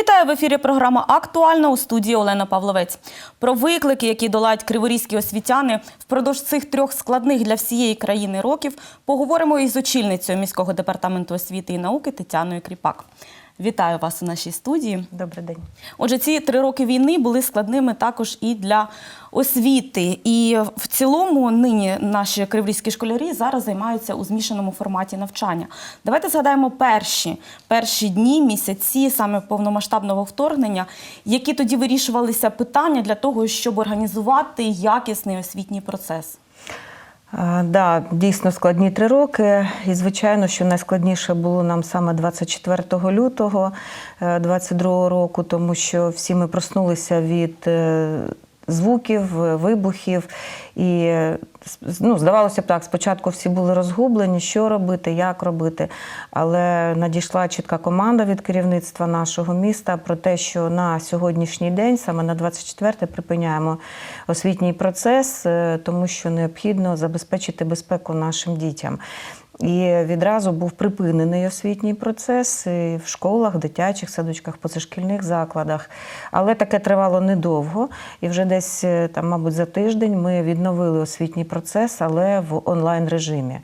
Вітаю в ефірі. Програма Актуальна у студії Олена Павловець. Про виклики, які долають криворізькі освітяни впродовж цих трьох складних для всієї країни років, поговоримо із очільницею міського департаменту освіти і науки Тетяною Кріпак. Вітаю вас у нашій студії. Добрий день. Отже, ці три роки війни були складними також і для освіти. І в цілому нині наші криворізькі школярі зараз займаються у змішаному форматі навчання. Давайте згадаємо перші, перші дні, місяці саме повномасштабного вторгнення, які тоді вирішувалися питання для того, щоб організувати якісний освітній процес. Да, дійсно складні три роки. І звичайно, що найскладніше було нам саме 24 лютого 22 року, тому що всі ми проснулися від е, звуків, е, вибухів. І е, ну, здавалося б так, спочатку всі були розгублені, що робити, як робити. Але надійшла чітка команда від керівництва нашого міста про те, що на сьогоднішній день, саме на 24 припиняємо освітній процес, е, тому що необхідно забезпечити безпеку нашим дітям. І відразу був припинений освітній процес і в школах, дитячих садочках, позашкільних закладах. Але таке тривало недовго. І вже десь е, там, мабуть, за тиждень ми відновили освітній процес, але в онлайн режимі.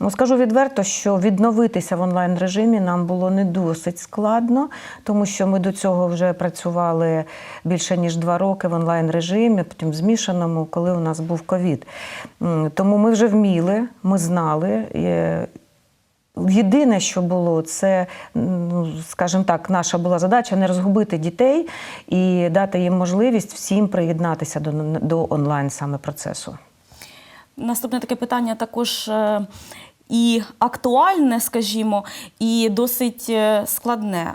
Ну, скажу відверто, що відновитися в онлайн режимі нам було не досить складно, тому що ми до цього вже працювали більше ніж два роки в онлайн режимі, потім в змішаному, коли у нас був ковід. Тому ми вже вміли, ми знали. Єдине, що було, це, ну, скажімо так, наша була задача не розгубити дітей і дати їм можливість всім приєднатися до, до онлайн саме процесу. Наступне таке питання також е, і актуальне, скажімо, і досить е, складне.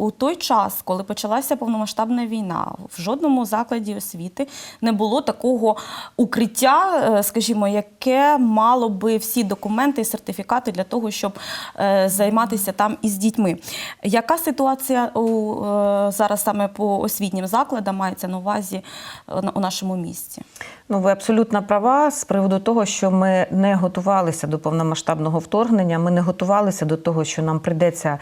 У той час, коли почалася повномасштабна війна, в жодному закладі освіти не було такого укриття, е, скажімо, яке мало би всі документи і сертифікати для того, щоб е, займатися там із дітьми. Яка ситуація у, е, зараз саме по освітнім закладам мається на увазі у нашому місті? Ну, ви абсолютно права з приводу того, що ми не готувалися до повномасштабного вторгнення. Ми не готувалися до того, що нам прийдеться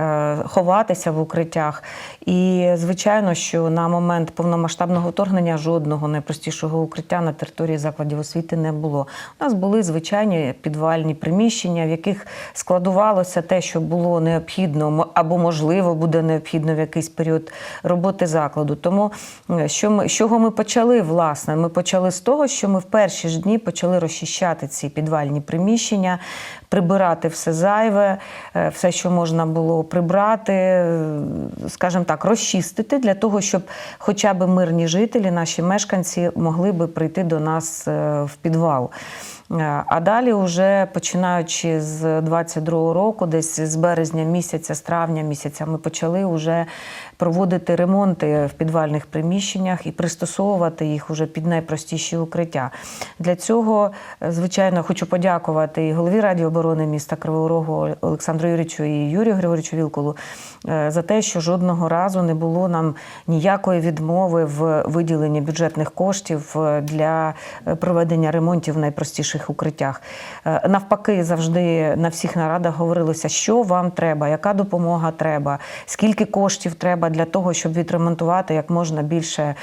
е, ховатися в укриттях. І звичайно, що на момент повномасштабного вторгнення жодного найпростішого укриття на території закладів освіти не було. У нас були звичайні підвальні приміщення, в яких складувалося те, що було необхідно, або можливо буде необхідно в якийсь період роботи закладу. Тому е, що ми з чого ми почали? Власне, ми почали з того, що ми в перші ж дні почали розчищати ці підвальні приміщення, прибирати все зайве, е, все, що можна було прибрати, е, скажімо так, розчистити для того, щоб хоча б мирні жителі, наші мешканці, могли би прийти до нас е, в підвал. Е, А далі, вже починаючи з 22-го року, десь з березня місяця, з травня місяця, ми почали вже проводити ремонти в підвальних приміщеннях і пристосовувати їх уже під найпростіші укриття. Для цього, е, звичайно, хочу подякувати і голові Раді оборони міста Кривого Рогу Олександру Юрійовичу і Юрію Григорьовичу Вілкулу е, за те, що жодного разу не було нам ніякої відмови в виділенні бюджетних коштів е, для е, проведення ремонтів в найпростіших укриттях. Е, Навпаки, завжди на всіх нарадах говорилося, що вам треба, яка допомога треба, скільки коштів треба для того, щоб відремонтувати як можна більше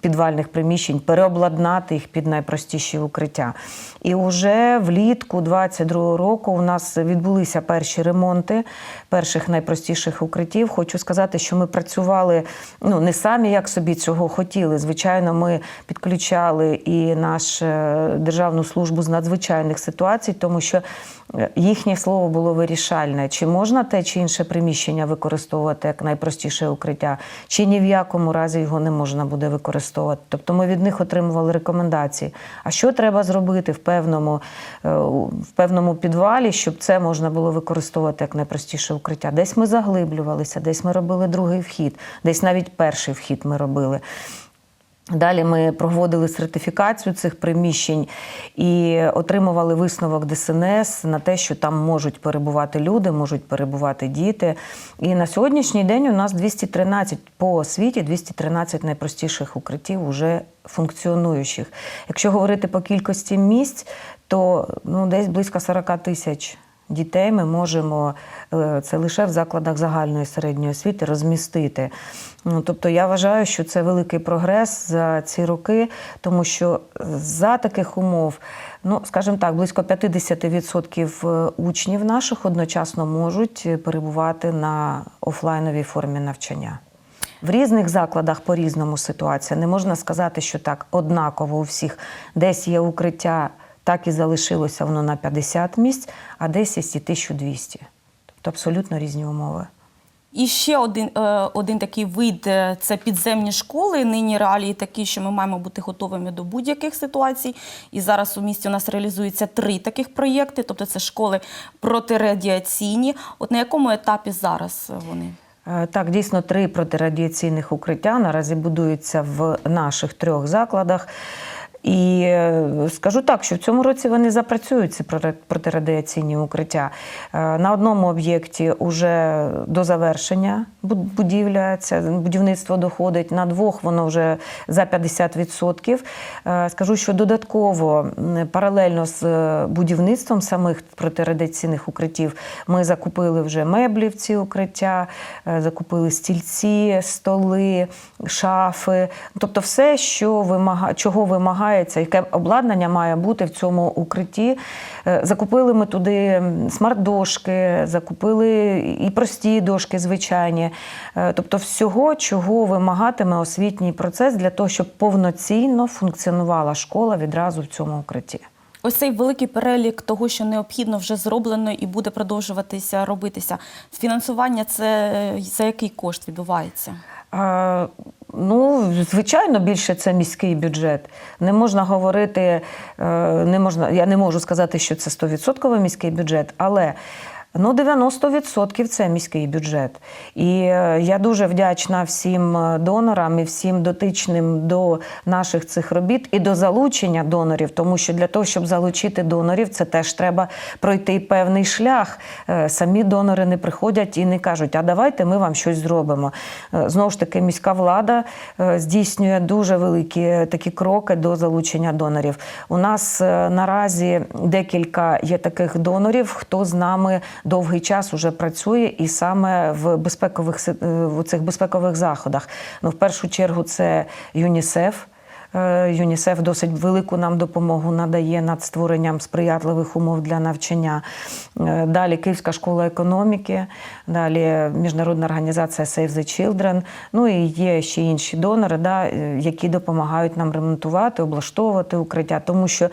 підвальних приміщень, переобладнати їх під найпростіші укриття. І вже влітку 22 року у нас відбулися перші ремонти перших найпростіших укриттів. Хочу сказати, що ми працювали ну не самі, як собі цього хотіли. Звичайно, ми підключали і нашу державну службу з надзвичайних ситуацій, тому що е, їхнє слово було вирішальне: чи можна те чи інше приміщення використовувати як найпростіше укриття, чи ні в якому разі його не можна буде використовувати. Тобто ми від них отримували рекомендації. А що треба зробити в певному, е, в певному підвалі, щоб це можна було використовувати як найпростіше укриття? Десь ми заглиблювалися, десь ми робили другий вхід, десь навіть перший вхід ми робили. Далі ми проводили сертифікацію цих приміщень і отримували висновок ДСНС на те, що там можуть перебувати люди, можуть перебувати діти. І на сьогоднішній день у нас 213 по освіті, 213 найпростіших укриттів уже функціонуючих. Якщо говорити по кількості місць, то ну, десь близько 40 тисяч дітей ми можемо е, це лише в закладах загальної середньої освіти розмістити. Ну, тобто я вважаю, що це великий прогрес за ці роки, тому що за таких умов, ну скажімо так, близько 50% учнів наших одночасно можуть перебувати на офлайновій формі навчання. В різних закладах по-різному ситуація. Не можна сказати, що так однаково у всіх. Десь є укриття, так і залишилося воно на 50 місць, а десь є і 1200. Тобто абсолютно різні умови. І ще один, е, один такий вид е, це підземні школи. Нині реалії такі, що ми маємо бути готовими до будь-яких ситуацій. І зараз у місті у нас реалізується три таких проєкти, тобто це школи протирадіаційні. От на якому етапі зараз вони? Е, Так, дійсно, три протирадіаційних укриття наразі будуються в наших трьох закладах. І е, скажу так, що в цьому році вони запрацюють ці протирадіаційні укриття. Е, На одному об'єкті вже до завершення будівля, це будівництво доходить. На двох воно вже за 50%. Е, Скажу, що додатково паралельно з будівництвом самих протирадіаційних укриттів ми закупили вже меблі в ці укриття, закупили стільці, столи, шафи. Тобто все, що вимага... чого вимагається, яке обладнання має бути в цьому укритті. Е, Закупили ми туди смарт-дошки, закупили і прості дошки, звичайні. Е, Тобто всього, чого вимагатиме освітній процес для того, щоб повноцінно функціонувала школа відразу в цьому укритті. Ось цей великий перелік того, що необхідно вже зроблено і буде продовжуватися робитися. Фінансування це е, за який кошт відбувається? Ну, звичайно, більше це міський бюджет. Не можна говорити, е, не можна, я не можу сказати, що це 100% міський бюджет, але ну, 90% це міський бюджет. І е, я дуже вдячна всім е, донорам і всім дотичним до наших цих робіт і до залучення донорів, тому що для того, щоб залучити донорів, це теж треба пройти певний шлях. Е, Самі донори не приходять і не кажуть, а давайте ми вам щось зробимо. Знову ж таки, міська влада здійснює дуже великі такі кроки до залучення донорів. У нас наразі декілька є таких донорів, хто з нами довгий час уже працює, і саме в безпекових е, в цих безпекових заходах. Ну, в першу чергу, це ЮНІСЕФ. Е, ЮНІСЕФ досить велику нам допомогу надає над створенням сприятливих умов для навчання. Е, Далі Київська школа економіки, далі міжнародна організація Save the Children. Ну і є ще інші донори, да, е, які допомагають нам ремонтувати, облаштовувати укриття. Тому що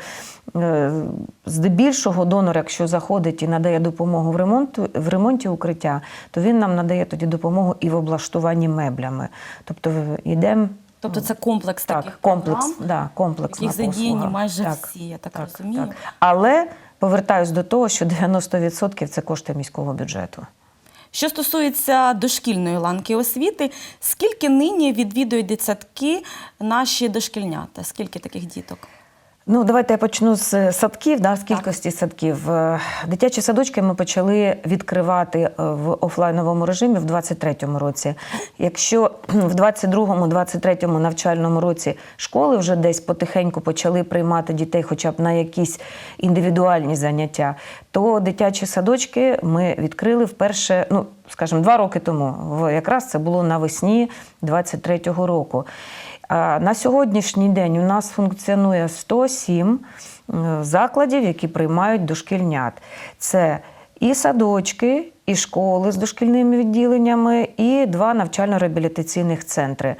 здебільшого донор, якщо заходить і надає допомогу в ремонту в ремонті укриття, то він нам надає тоді допомогу і в облаштуванні меблями. Тобто йдемо. Тобто це комплекс Так, таких комплекс, програм, да, комплекс яких задіяні майже Так, всі, я так, розумію. Але повертаюсь до того, що 90% це кошти міського бюджету. Що стосується дошкільної ланки освіти, скільки нині відвідують дитсадки наші дошкільнята? Скільки таких діток? Ну, давайте я почну з садків, да, з кількості садків. Е, Дитячі садочки ми почали відкривати е, в офлайновому режимі в 23-му році. Якщо в 22-23 навчальному році школи вже десь потихеньку почали приймати дітей, хоча б на якісь індивідуальні заняття, то дитячі садочки ми відкрили вперше, ну скажімо, два роки тому. Якраз це було навесні 23-го року. На сьогоднішній день у нас функціонує 107 е, закладів, які приймають дошкільнят. Це і садочки, і школи з дошкільними відділеннями, і два навчально-реабілітаційних центри.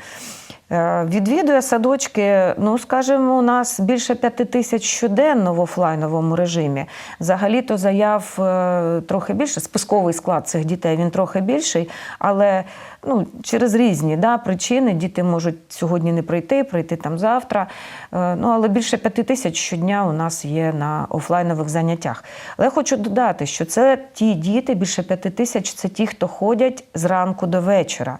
Е, Відвідує садочки, ну скажімо, у нас більше п'яти тисяч щоденно в офлайновому режимі. Взагалі-то заяв е, трохи більше. Списковий склад цих дітей він трохи більший, але ну, через різні да, причини діти можуть сьогодні не прийти, прийти там завтра. Е, Ну, але більше п'яти тисяч щодня у нас є на офлайнових заняттях. Але я хочу додати, що це ті діти, більше п'яти тисяч, це ті, хто ходять зранку до вечора.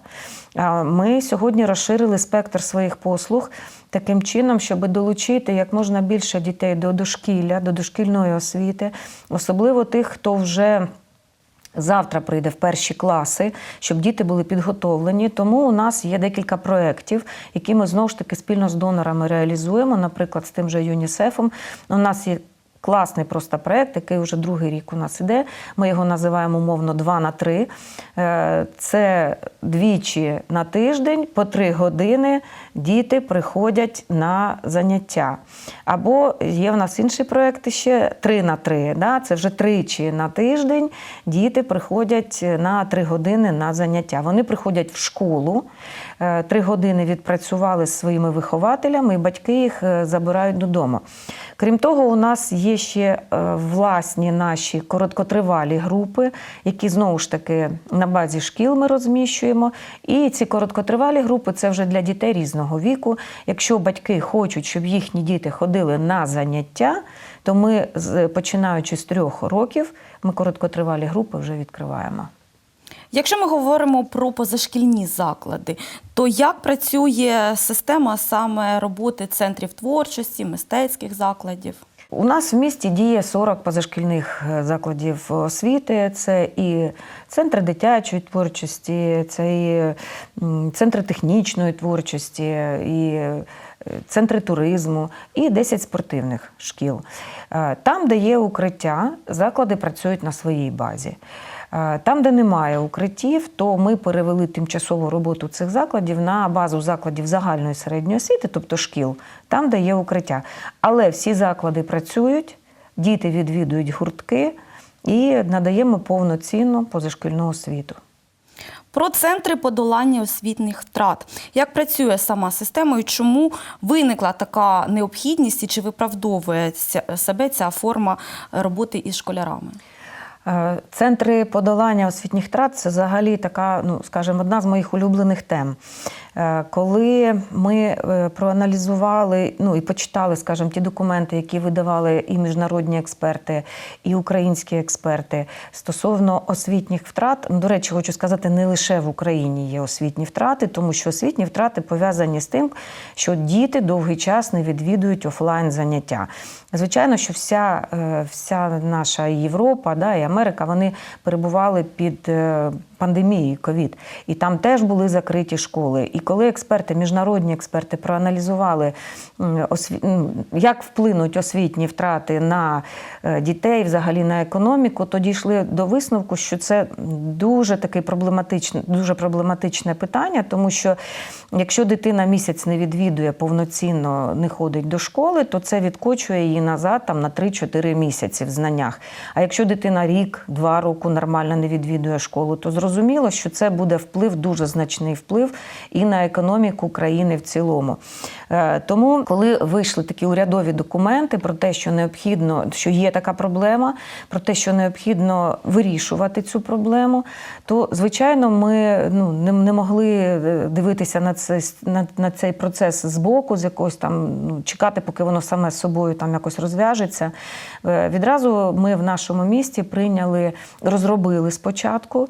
Ми сьогодні розширили спектр своїх послуг таким чином, щоб долучити як можна більше дітей до дошкілля, до дошкільної освіти, особливо тих, хто вже. Завтра прийде в перші класи, щоб діти були підготовлені. Тому у нас є декілька проєктів, які ми знову ж таки спільно з донорами реалізуємо. Наприклад, з тим же ЮНІСЕФом. У нас є класний просто проєкт, який вже другий рік у нас іде. Ми його називаємо умовно 2 на 3. Е, Це двічі на тиждень по 3 години діти приходять на заняття. Або є в нас інший проєкт ще 3 на 3. Да? Це вже тричі на тиждень діти приходять на 3 години на заняття. Вони приходять в школу, 3 години відпрацювали з своїми вихователями, і батьки їх е, забирають додому. Крім того, у нас є ще е, власні наші короткотривалі групи, які знову ж таки на базі шкіл ми розміщуємо. І ці короткотривалі групи це вже для дітей різного віку. Якщо батьки хочуть, щоб їхні діти ходили на заняття, то ми, починаючи з трьох років, ми короткотривалі групи вже відкриваємо. Якщо ми говоримо про позашкільні заклади, то як працює система саме роботи центрів творчості, мистецьких закладів? У нас в місті діє 40 позашкільних е, закладів освіти. Це і центри дитячої творчості, це і центри технічної творчості, і е, центри туризму, і 10 спортивних шкіл. Е, Там, де є укриття, заклади працюють на своїй базі. Е, Там, де немає укриттів, то ми перевели тимчасову роботу цих закладів на базу закладів загальної середньої освіти, тобто шкіл, там, де є укриття. Але всі заклади працюють, діти відвідують гуртки і надаємо повноцінну позашкільну освіту. Про центри подолання освітніх втрат. Як працює сама система і чому виникла така необхідність і чи виправдовує себе ця форма роботи із школярами? Е, Центри подолання освітніх втрат це взагалі така, ну скажімо, одна з моїх улюблених тем. Е, Коли ми е, проаналізували ну і почитали, скажімо, ті документи, які видавали і міжнародні експерти, і українські експерти стосовно освітніх втрат, ну, до речі, хочу сказати, не лише в Україні є освітні втрати, тому що освітні втрати пов'язані з тим, що діти довгий час не відвідують офлайн заняття. Звичайно, що вся, е, вся наша Європа да, і Америка вони перебували під пандемією ковід, і там теж були закриті школи. І коли експерти, міжнародні експерти, проаналізували, як вплинуть освітні втрати на е, дітей, взагалі на економіку, то дійшли до висновку, що це дуже таке проблематичне, дуже проблематичне питання, тому що якщо дитина місяць не відвідує повноцінно, не ходить до школи, то це відкочує її назад там на 3-4 місяці в знаннях. А якщо дитина рік, два року нормально не відвідує школу, то зрозуміло, що це буде вплив, дуже значний вплив і на економіку країни в цілому. Е, Тому, коли вийшли такі урядові документи про те, що необхідно, що є така проблема, про те, що необхідно вирішувати цю проблему, то звичайно ми ну не, не могли е, дивитися на цей на, на цей процес збоку, з якогось там ну, чекати, поки воно саме з собою там якось розв'яжеться. Е, Відразу ми в нашому місті прийняли, розробили спочатку,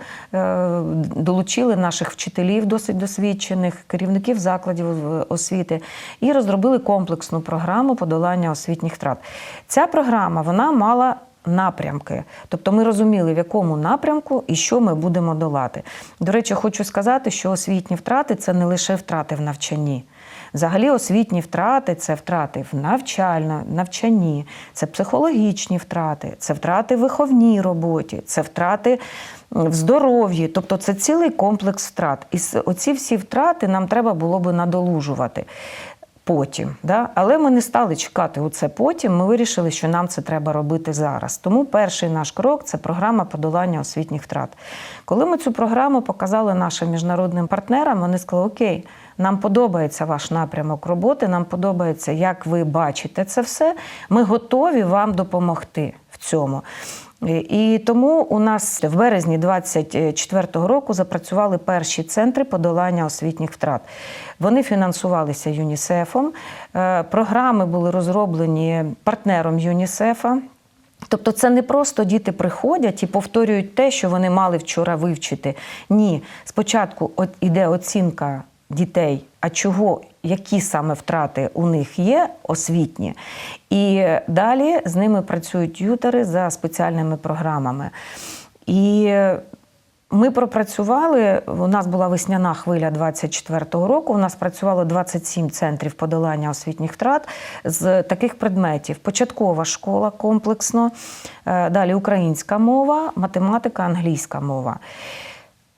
долучили наших вчителів досить досвідчених, керівників закладів е, освіти і розробили комплексну програму подолання освітніх втрат. Ця програма вона мала. Напрямки, тобто ми розуміли, в якому напрямку і що ми будемо долати. До речі, хочу сказати, що освітні втрати це не лише втрати в навчанні. Взагалі, освітні втрати це втрати в навчально, навчанні, це психологічні втрати, це втрати в виховній роботі, це втрати в здоров'ї. Тобто це цілий комплекс втрат. І оці всі втрати нам треба було би надолужувати. Потім, да? але ми не стали чекати оце потім. Ми вирішили, що нам це треба робити зараз. Тому перший наш крок це програма подолання освітніх втрат. Коли ми цю програму показали нашим міжнародним партнерам, вони сказали: Окей, нам подобається ваш напрямок роботи, нам подобається, як ви бачите це все. Ми готові вам допомогти в цьому. І тому у нас в березні 24-го року запрацювали перші центри подолання освітніх втрат. Вони фінансувалися ЮНІСЕФом. Е, Програми були розроблені партнером ЮНІСЕФа. Тобто це не просто діти приходять і повторюють те, що вони мали вчора вивчити. Ні, спочатку іде оцінка дітей, а чого, які саме втрати у них є освітні. І далі з ними працюють ютери за спеціальними програмами. І Ми пропрацювали. У нас була весняна хвиля 24-го року. У нас працювало 27 центрів подолання освітніх втрат з таких предметів: початкова школа комплексно, е, далі українська мова, математика, англійська мова.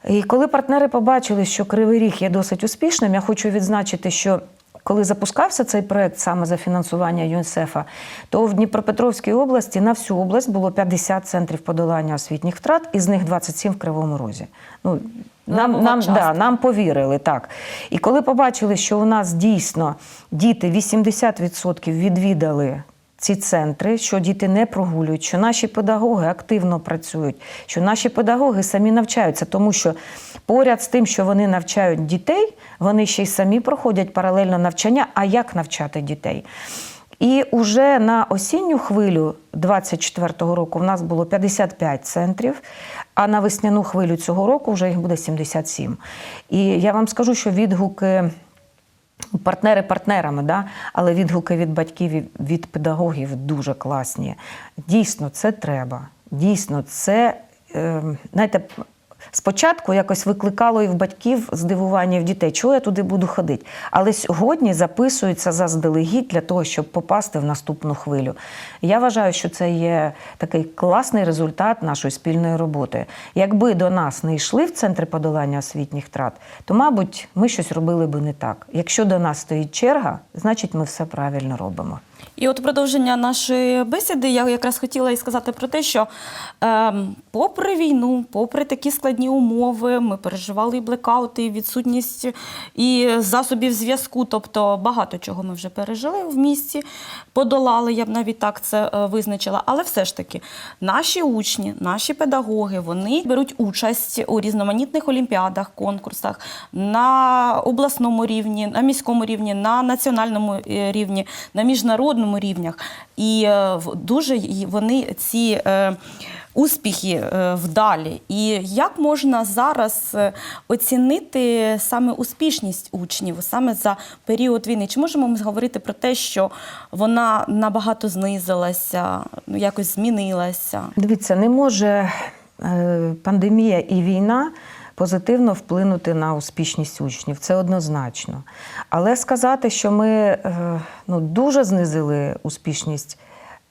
І коли партнери побачили, що Кривий Ріг є досить успішним, я хочу відзначити, що коли запускався цей проект саме за фінансування ЮНІСЕФа, то в Дніпропетровській області на всю область було 50 центрів подолання освітніх втрат, із них 27 в Кривому Розі. Ну, нам, нам, да, нам повірили, так. І коли побачили, що у нас дійсно діти 80% відвідали ці центри, що діти не прогулюють, що наші педагоги активно працюють, що наші педагоги самі навчаються, тому що поряд з тим, що вони навчають дітей, вони ще й самі проходять паралельно навчання. А як навчати дітей? І уже на осінню хвилю 24-го року в нас було 55 центрів, а на весняну хвилю цього року вже їх буде 77. І я вам скажу, що відгуки партнери партнерами, да? але відгуки від батьків від педагогів дуже класні. Дійсно, це треба. Дійсно, це, е, знаєте, спочатку якось викликало і в батьків здивування і в дітей, чого я туди буду ходити. Але сьогодні записуються заздалегідь для того, щоб попасти в наступну хвилю. Я вважаю, що це є такий класний результат нашої спільної роботи. Якби до нас не йшли в центри подолання освітніх втрат, то, мабуть, ми щось робили би не так. Якщо до нас стоїть черга, значить ми все правильно робимо. І от продовження нашої бесіди я якраз хотіла і сказати про те, що ем, попри війну, попри такі складні умови, ми переживали і блекаути, і відсутність і засобів зв'язку, тобто багато чого ми вже пережили в місті, подолали, я б навіть так це е, визначила. Але все ж таки, наші учні, наші педагоги, вони беруть участь у різноманітних олімпіадах, конкурсах на обласному рівні, на міському рівні, на національному е, рівні, на міжнародному рівнях. І е, дуже вони ці е, успіхи е, вдалі. І як можна зараз оцінити саме успішність учнів саме за період війни? Чи можемо ми говорити про те, що вона набагато знизилася, ну, якось змінилася? Дивіться, не може пандемія і війна позитивно вплинути на успішність учнів. Це однозначно. Але сказати, що ми е, ну, дуже знизили успішність,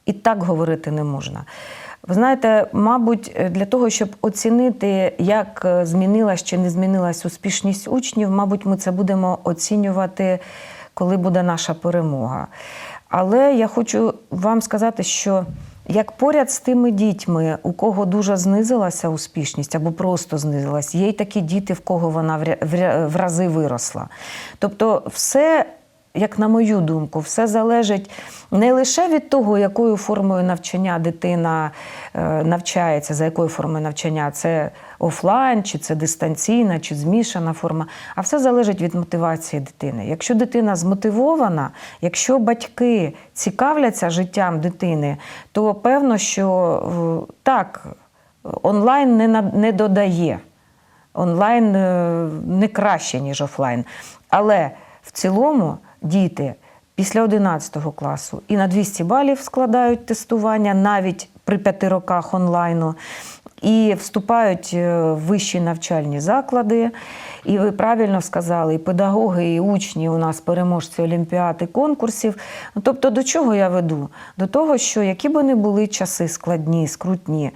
і так говорити не можна. Ви знаєте, мабуть, е, для того, щоб оцінити, як е, змінилась чи не змінилась успішність учнів, мабуть, ми це будемо оцінювати, коли буде наша перемога. Але я хочу вам сказати, що як поряд з тими дітьми, у кого дуже знизилася успішність або просто знизилась, є й такі діти, в кого вона в рази виросла. Тобто, все, як на мою думку, все залежить не лише від того, якою формою навчання дитина е, навчається, за якою формою навчання це офлайн, чи це дистанційна, чи змішана форма, а все залежить від мотивації дитини. Якщо дитина змотивована, якщо батьки цікавляться життям дитини, то певно, що е, так, онлайн не, не додає. Онлайн е, не краще, ніж офлайн. Але в цілому діти після 11 класу і на 200 балів складають тестування навіть при п'яти роках онлайну. І вступають е, в вищі навчальні заклади. І ви правильно сказали, і педагоги, і учні у нас переможці олімпіад і конкурсів. Ну, Тобто, до чого я веду? До того, що які би не були часи складні, скрутні,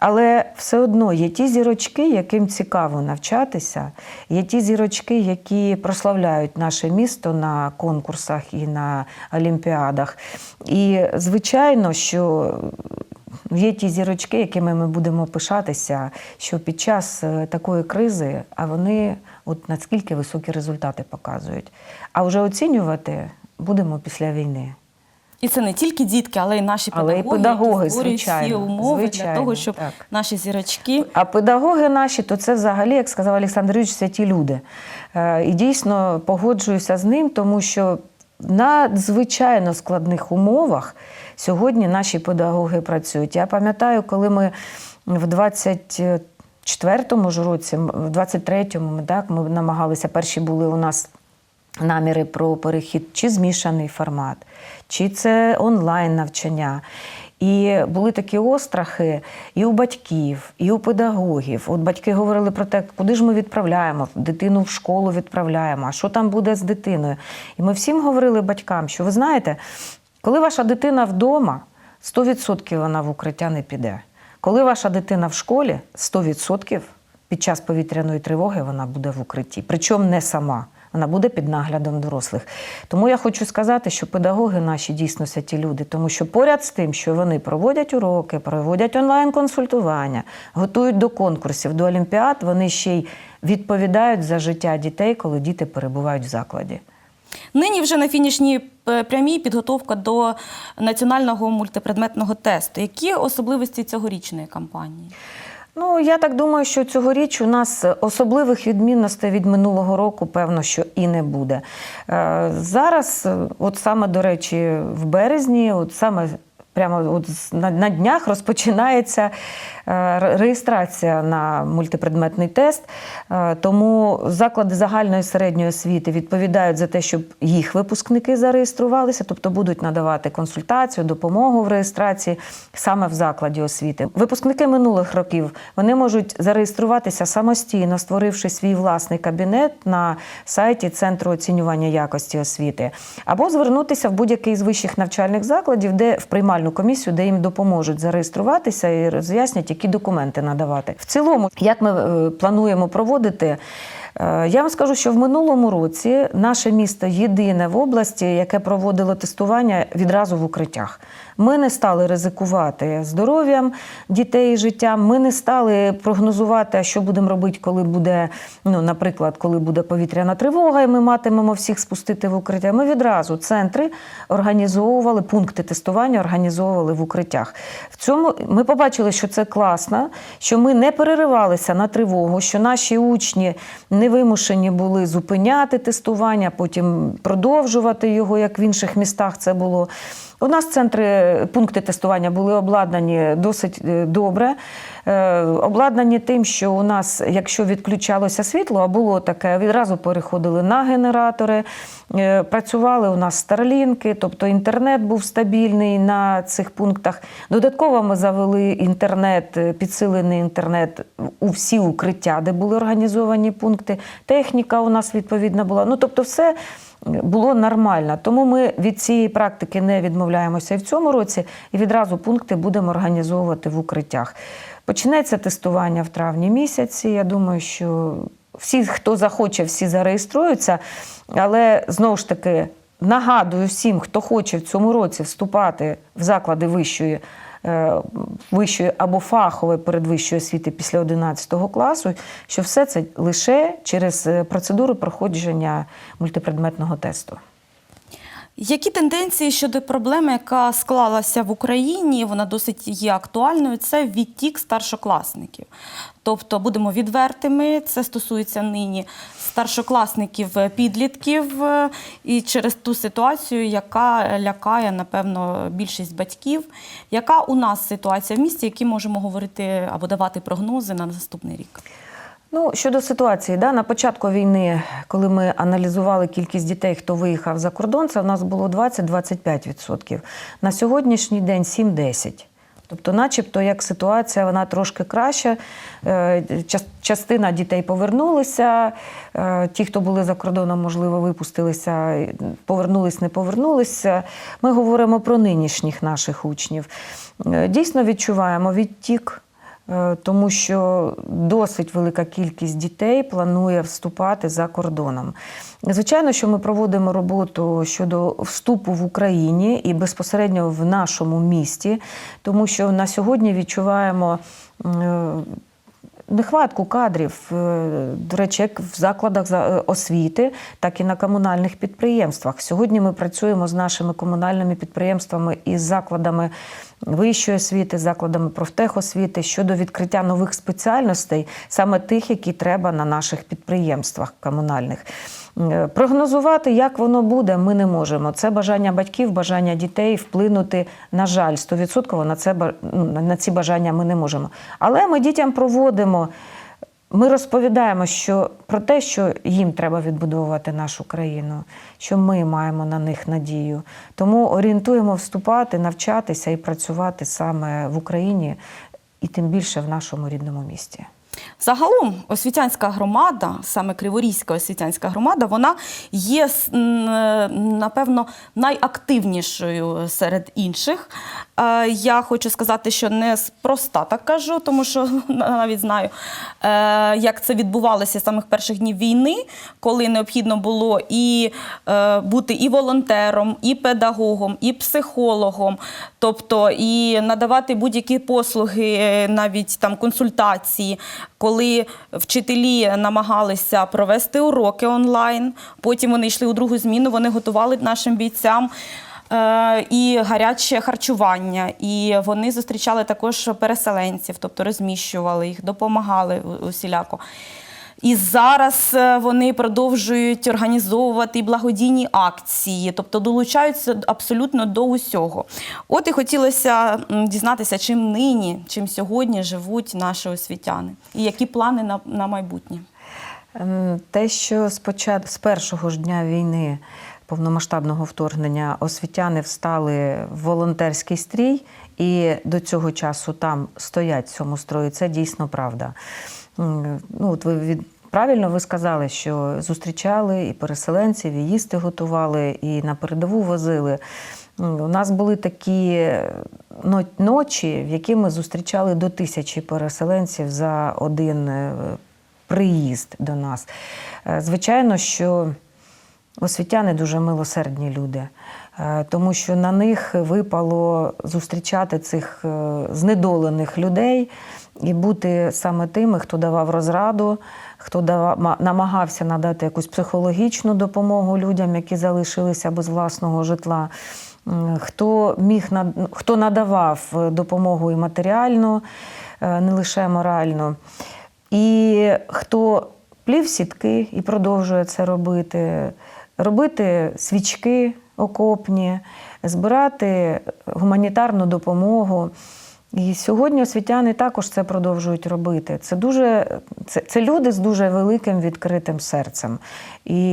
але все одно є ті зірочки, яким цікаво навчатися, є ті зірочки, які прославляють наше місто на конкурсах і на олімпіадах. І звичайно, що є ті зірочки, якими ми будемо пишатися, що під час е, такої кризи, а вони от наскільки високі результати показують. А вже оцінювати будемо після війни. І це не тільки дітки, але й наші Але педагоги, педагоги, які створюють всі звичайно, для того, щоб так. наші зірочки А педагоги наші, то це взагалі, як сказав Олександр Юрійович, святі люди. Е, І дійсно погоджуюся з ним, тому що в надзвичайно складних умовах сьогодні наші педагоги працюють. Я пам'ятаю, коли ми в 24-му ж році, в 23-му ми, так, ми намагалися, перші були у нас наміри про перехід, чи змішаний формат, чи це онлайн навчання. І були такі острахи і у батьків, і у педагогів. От батьки говорили про те, куди ж ми відправляємо, дитину в школу відправляємо, а що там буде з дитиною. І ми всім говорили батькам, що ви знаєте, коли ваша дитина вдома, 100% вона в укриття не піде. Коли ваша дитина в школі, 100% під час повітряної тривоги вона буде в укритті. Причому не сама. Вона буде під наглядом дорослих. Тому я хочу сказати, що педагоги наші дійсно святі люди, тому що поряд з тим, що вони проводять уроки, проводять онлайн-консультування, готують до конкурсів, до олімпіад, вони ще й відповідають за життя дітей, коли діти перебувають в закладі. Нині вже на фінішній е, прямій підготовка до національного мультипредметного тесту. Які особливості цьогорічної кампанії? Ну, я так думаю, що цьогоріч у нас особливих відмінностей від минулого року, певно, що і не буде. Е, Зараз, е, от саме до речі, в березні, от саме прямо от на, днях розпочинається е, реєстрація на мультипредметний тест. Е, Тому заклади загальної середньої освіти відповідають за те, щоб їх випускники зареєструвалися, тобто будуть надавати консультацію, допомогу в реєстрації саме в закладі освіти. Випускники минулих років вони можуть зареєструватися самостійно, створивши свій власний кабінет на сайті Центру оцінювання якості освіти, або звернутися в будь-який з вищих навчальних закладів, де в приймальну комісію, де їм допоможуть зареєструватися і роз'яснять, які документи надавати. В цілому, як ми е, плануємо проводити. Е, Я вам скажу, що в минулому році наше місто єдине в області, яке проводило тестування відразу в укриттях. Ми не стали ризикувати здоров'ям дітей і життям. Ми не стали прогнозувати, що будемо робити, коли буде, ну, наприклад, коли буде повітряна тривога, і ми матимемо всіх спустити в укриття. Ми відразу центри організовували, пункти тестування організовували в укриттях. В цьому ми побачили, що це класно, що ми не переривалися на тривогу, що наші учні не вимушені були зупиняти тестування, потім продовжувати його, як в інших містах це було. У нас центри, пункти тестування були обладнані досить е, добре. Е, Обладнані тим, що у нас, якщо відключалося світло, а було таке, відразу переходили на генератори. Е, Працювали у нас старлінки, тобто інтернет був стабільний на цих пунктах. Додатково ми завели інтернет, підсилений інтернет у всі укриття, де були організовані пункти. Техніка у нас відповідна була. Ну тобто, все було нормально. Тому ми від цієї практики не відмовляємося і в цьому році, і відразу пункти будемо організовувати в укриттях. Почнеться тестування в травні місяці. Я думаю, що всі, хто захоче, всі зареєструються. Але знову ж таки нагадую всім, хто хоче в цьому році вступати в заклади вищої. Е, Вищої або фахової передвищої освіти після 11 класу, що все це лише через е, процедуру проходження мультипредметного тесту. Які тенденції щодо проблеми, яка склалася в Україні, вона досить є актуальною, це відтік старшокласників. Тобто, будемо відвертими, це стосується нині старшокласників, е, підлітків, е, і через ту ситуацію, яка лякає, напевно, більшість батьків. Яка у нас ситуація в місті, які можемо говорити або давати прогнози на наступний рік? Ну, щодо ситуації, да, на початку війни, коли ми аналізували кількість дітей, хто виїхав за кордон, це в нас було 20-25%. На сьогоднішній день 7-10%. Тобто, начебто, як ситуація, вона трошки краща. Е, Частина дітей повернулися. е, Ті, хто були за кордоном, можливо, випустилися, повернулись, не повернулися. Ми говоримо про нинішніх наших учнів. Е, Дійсно відчуваємо відтік. Е, тому що досить велика кількість дітей планує вступати за кордоном. Звичайно, що ми проводимо роботу щодо вступу в Україні і безпосередньо в нашому місті, тому що на сьогодні відчуваємо. е, Нехватку кадрів, е, до речі, як в закладах за- освіти, так і на комунальних підприємствах. Сьогодні ми працюємо з нашими комунальними підприємствами і закладами вищої освіти, закладами профтехосвіти щодо відкриття нових спеціальностей, саме тих, які треба на наших підприємствах комунальних. Е, Прогнозувати, як воно буде, ми не можемо. Це бажання батьків, бажання дітей вплинути, на жаль, 100% на це ну, на ці бажання ми не можемо. Але ми дітям проводимо Ми розповідаємо що про те, що їм треба відбудовувати нашу країну, що ми маємо на них надію. Тому орієнтуємо вступати, навчатися і працювати саме в Україні, і тим більше в нашому рідному місті. Загалом освітянська громада, саме Криворізька освітянська громада, вона є е, напевно найактивнішою серед інших. Е, Я хочу сказати, що не спроста так кажу, тому що навіть знаю, е, як це відбувалося з самих перших днів війни, коли необхідно було і бути і волонтером, і педагогом, і психологом, тобто і надавати будь-які послуги, навіть там консультації, коли вчителі намагалися провести уроки онлайн, потім вони йшли у другу зміну, вони готували нашим бійцям. е, І гаряче харчування, і вони зустрічали також переселенців, тобто розміщували їх, допомагали усіляко. І зараз е, вони продовжують організовувати благодійні акції, тобто долучаються абсолютно до усього. От і хотілося дізнатися, чим нині, чим сьогодні живуть наші освітяни, і які плани на, на майбутнє. Ем, Те, що спочатку з першого ж дня війни повномасштабного вторгнення освітяни встали в волонтерський стрій і до цього часу там стоять в цьому строї, це дійсно правда. Ну, от ви від... Правильно ви сказали, що зустрічали і переселенців, і їсти готували, і на передову возили. У нас були такі ночі, в які ми зустрічали до тисячі переселенців за один е, приїзд до нас. Е, Звичайно, що освітяни дуже милосердні люди, е, тому що на них випало зустрічати цих е, знедолених людей і бути саме тими, хто давав розраду, хто давав, намагався надати якусь психологічну допомогу людям, які залишилися без власного житла. Хто міг хто надавав е, допомогу і матеріальну, е, не лише моральну. І хто плів сітки і продовжує це робити, робити свічки окопні, збирати гуманітарну допомогу. І сьогодні освітяни також це продовжують робити. Це дуже це, це люди з дуже великим відкритим серцем. І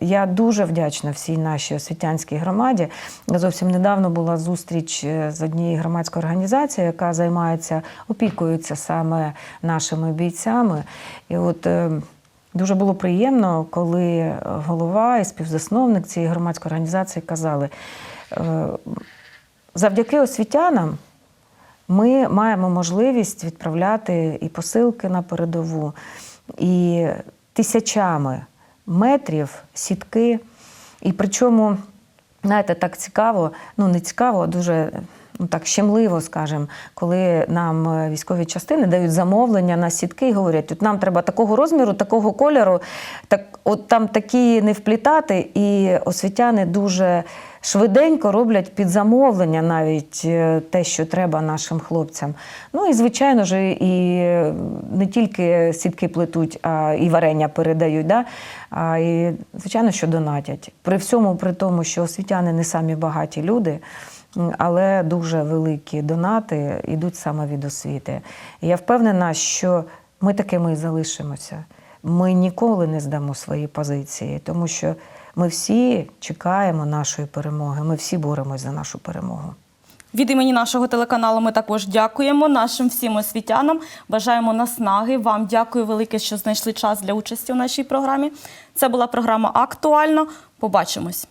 я дуже вдячна всій нашій освітянській громаді. Зовсім недавно була зустріч е, з однією громадською організацією, яка займається опікується саме нашими бійцями. І от е, Дуже було приємно, коли голова і співзасновник цієї громадської організації казали, е, завдяки освітянам ми маємо можливість відправляти і посилки на передову, і тисячами метрів сітки. І причому, знаєте, так цікаво, ну не цікаво, а дуже ну, так щемливо, скажімо, коли нам е, військові частини дають замовлення на сітки і говорять, от нам треба такого розміру, такого кольору, так от там такі не вплітати, і освітяни дуже швиденько роблять під замовлення навіть е, те, що треба нашим хлопцям. Ну і звичайно ж, і не тільки сітки плетуть, а і варення передають. Да? А і звичайно, що донатять. При всьому, при тому, що освітяни не самі багаті люди. Але дуже великі донати йдуть саме від освіти. Я впевнена, що ми такими і залишимося. Ми ніколи не здамо свої позиції, тому що ми всі чекаємо нашої перемоги. Ми всі боремось за нашу перемогу. Від імені нашого телеканалу ми також дякуємо нашим всім освітянам. Бажаємо наснаги. Вам дякую велике, що знайшли час для участі у нашій програмі. Це була програма Актуально. Побачимось.